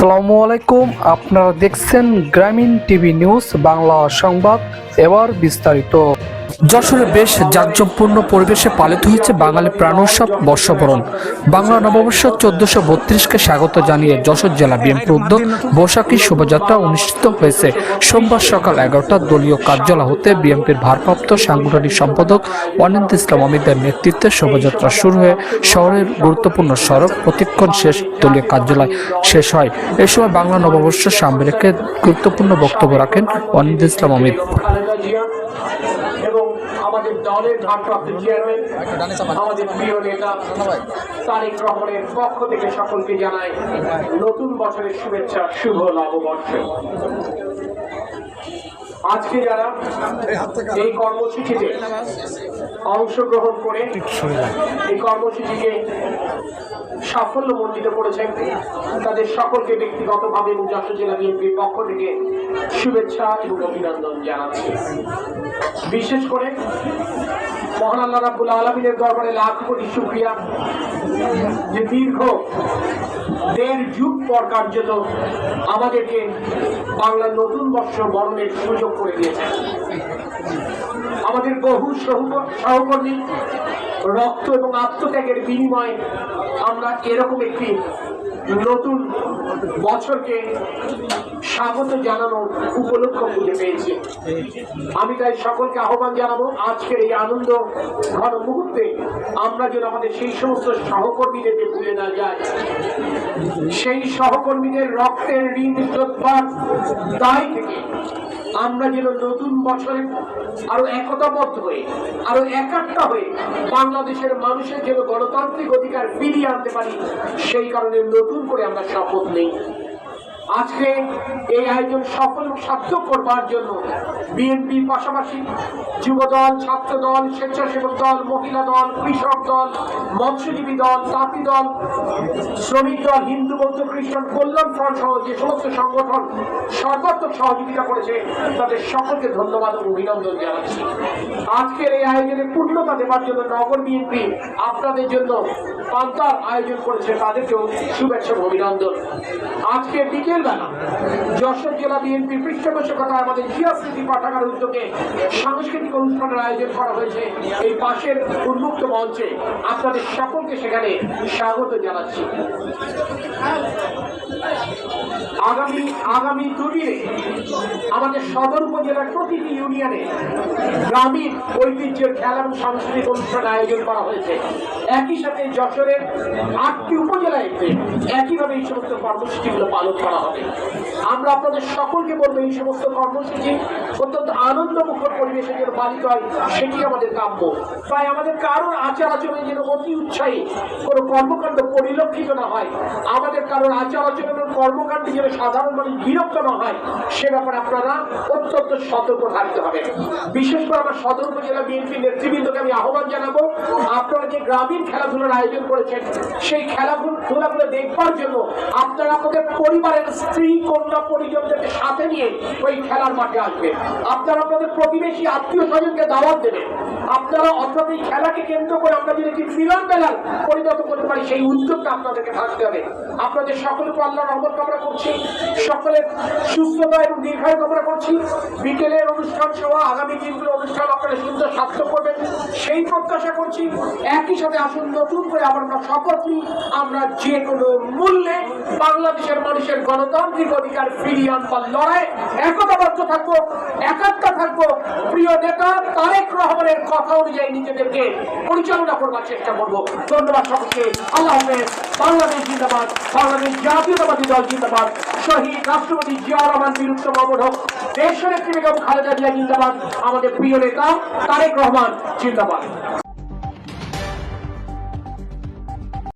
আসসালামু আলাইকুম। আপনারা দেখছেন গ্রামীণ টিভি নিউজ বাংলা সংবাদ এবার বিস্তারিত। যশোরে বেশ জাঁকজমপূর্ণ পরিবেশে পালিত হয়েছে বাঙালি প্রাণোৎসব বর্ষবরণ। বাংলা নববর্ষ চোদ্দশো বত্রিশকে স্বাগত জানিয়ে যশোর জেলা বিএনপির উদ্যোগ বৈশাখী শোভাযাত্রা অনুষ্ঠিত হয়েছে। সোমবার সকাল এগারোটা দলীয় কার্যালয় হতে বিএনপির ভারপ্রাপ্ত সাংগঠনিক সম্পাদক অনিন্দ ইসলাম অমিতের নেতৃত্বে শোভাযাত্রা শুরু হয়ে শহরের গুরুত্বপূর্ণ সড়ক প্রতিক্ষণ শেষ, দলীয় কার্যালয় শেষ হয়। এ সময় বাংলা নববর্ষ সামনে রেখে গুরুত্বপূর্ণ বক্তব্য রাখেন অনিন্দ ইসলাম অমিত। আমাদের দলের ভারপ্রাপ্ত চেয়ারম্যান আমাদের প্রিয় নেতা তারেক রহমানের পক্ষ থেকে সকলকে জানাই নতুন বছরের শুভেচ্ছা, শুভ নববর্ষ। আজকে যারা এই কর্মসূচিতে অংশগ্রহণ করে এই কর্মসূচিকে সাফল্য মণ্ডিত করেছেন তাদের সকলকে ব্যক্তিগতভাবে এবং যশোর জেলা বিএনপির পক্ষ থেকে শুভেচ্ছা এবং অভিনন্দন জানাচ্ছি। বিশেষ করে মহান আল্লাহ রাব্বুল আলমিনের দরবারে লাখ কোটি শুক্রিয়া। যে দীর্ঘ দেড় যুগ পর কার্যত আমাদেরকে বাংলার নতুন বর্ষ বরণের সুযোগ করে দিয়েছে। আমাদের বহু সহক- সহকর্মী রক্ত এবং আত্মত্যাগের বিনিময়ে আমরা এরকম একটি নতুন বছরকে স্বাগত জানানোর উপলক্ষ খুঁজে পেয়েছে। আমি তাই সকলকে আহ্বান জানাব, আজকের এই আনন্দ ঘন মুহূর্তে আমরা যেন আমাদের সেই সমস্ত সহকর্মীদেরকে ভুলে না যায় সেই সহকর্মীদের রক্তের ঋণ তাই থেকে আমরা যেন নতুন বছরে আরও একতাবদ্ধ হয়ে, আরও একাত্তা হয়ে বাংলাদেশের মানুষের যেন গণতান্ত্রিক অধিকার ফিরিয়ে আনতে পারি, সেই কারণে নতুন করে আমরা শপথ নেই। আজকে এই আয়োজন সফল সার্থক করবার জন্য বিএনপির পাশাপাশি যুবদল ছাত্র দল স্বেচ্ছাসেবক দল, মহিলা দল, কৃষক দল, মৎস্যজীবী দল তাঁতি দল শ্রমিক দল, হিন্দু, বৌদ্ধ, খ্রিস্টান, কল্যাণ ফ্রন্ট সহ যে সমস্ত সংগঠন সর্বাত্মক সহযোগিতা করেছে, তাদের সকলকে ধন্যবাদ ও অভিনন্দন জানাচ্ছি। আজকের এই আয়োজনে পূর্ণতা দেওয়ার জন্য নগর বিএনপি আপনাদের জন্য পান্তার আয়োজন করেছে, তাদেরকেও শুভেচ্ছা অভিনন্দন। আজকে বিকেলবেলা যশোর জেলা বিএনপি পৃষ্ঠপোষকতায় আমাদের জিয়া স্মৃতি পাঠাগার উদ্যোগে সাংস্কৃতিক অনুষ্ঠানের আয়োজন করা হয়েছে। এই পাশের উন্মুক্ত মঞ্চে আপনাদের সকলকে সেখানে স্বাগত জানাচ্ছি। আগামী আগামী দুদিনে আমাদের সদর উপজেলার প্রতিটি ইউনিয়নে গ্রামীণ ঐতিহ্যের খেলা এবং সাংস্কৃতিক অনুষ্ঠান আয়োজন করা হয়েছে। একই সাথে যশোরের আটটি উপজেলায় একইভাবে এই সমস্ত কর্মসূচিগুলো পালন করা হবে। আমরা আপনাদের সকলকে বলব, এই সমস্ত কর্মসূচি অত্যন্ত আনন্দমুখর পরিবেশে যেন পালিত হয়, সেটি আমাদের কাম্য। তাই আমাদের কারোর আচার আচরণে যেন অতি উৎসাহী কোনো কর্মকাণ্ড পরিলক্ষিত না হয়। আমাদের কারোর আচার আচরণের কর্মকাণ্ডে যেন সাধারণ মানুষ বিরক্ত না হয়, সে ব্যাপারে আপনারা অত্যন্ত সতর্ক থাকতে হবে। বিশেষ করে আমার সদর উপজেলা বিএনপি নেতৃবৃন্দকে আমি আহ্বান জানাব, আপনারা যে গ্রামীণ খেলাধুলার আয়োজন করেছেন, সেই খেলাধুলাগুলো দেখবার জন্য আপনারা আপনাদের পরিবারের স্ত্রী, কন্যা, পরিজনদেরকে সাথে নিয়ে ওই খেলার মাঠে আসবেন। আপনারা আপনাদের প্রতিবেশী আত্মীয় স্বজনকে দাওয়াত দেবেন। আপনারা অর্থাৎ এই খেলাকে কেন্দ্র করে আমরা যদি একটি মিলন মেলার পরিণত করতে পারি, সেই উদ্যোগটা আপনাদেরকে থাকতে হবে। আপনাদের সকলকে আল্লাহ রহমত কামনা করছি। সকলের সুস্থতা এবং দীর্ঘায়ু কামনা করছি। বিকেলের অনুষ্ঠান সহ আগামী দিনগুলো অনুষ্ঠান আপনারা সুন্দর স্বাস্থ্য করবেন। সেই প্রত্যাশা করছি, একই সাথে আসুন, নতুন করে আমরা শপথ আমরা যে কোনো মূল্যে বাংলাদেশের মানুষের গণতান্ত্রিক অধিকার ফিরিয়ে আনবার লড়াই একতাবদ্ধ থাকব একাত্তা থাকব। প্রিয় নেতা তারেক রহমানের কথা অনুযায়ী নিজেদেরকে পরিচালনা করবার চেষ্টা করব। ধন্যবাদ সকলকে। আল্লাহ হাফেজ। বাংলাদেশ জিন্দাবাদ। বাংলাদেশ জাতীয়তাবাদী দল জিন্দাবাদ। শহীদ রাষ্ট্রপতি জিয়া রহমান মোহাম্মদ হক দেশ নেত্রী বেগম খালেদা জিয়া জিন্দাবাদ, আমাদের প্রিয় নেতা তারেক রহমান জিন্দাবাদ।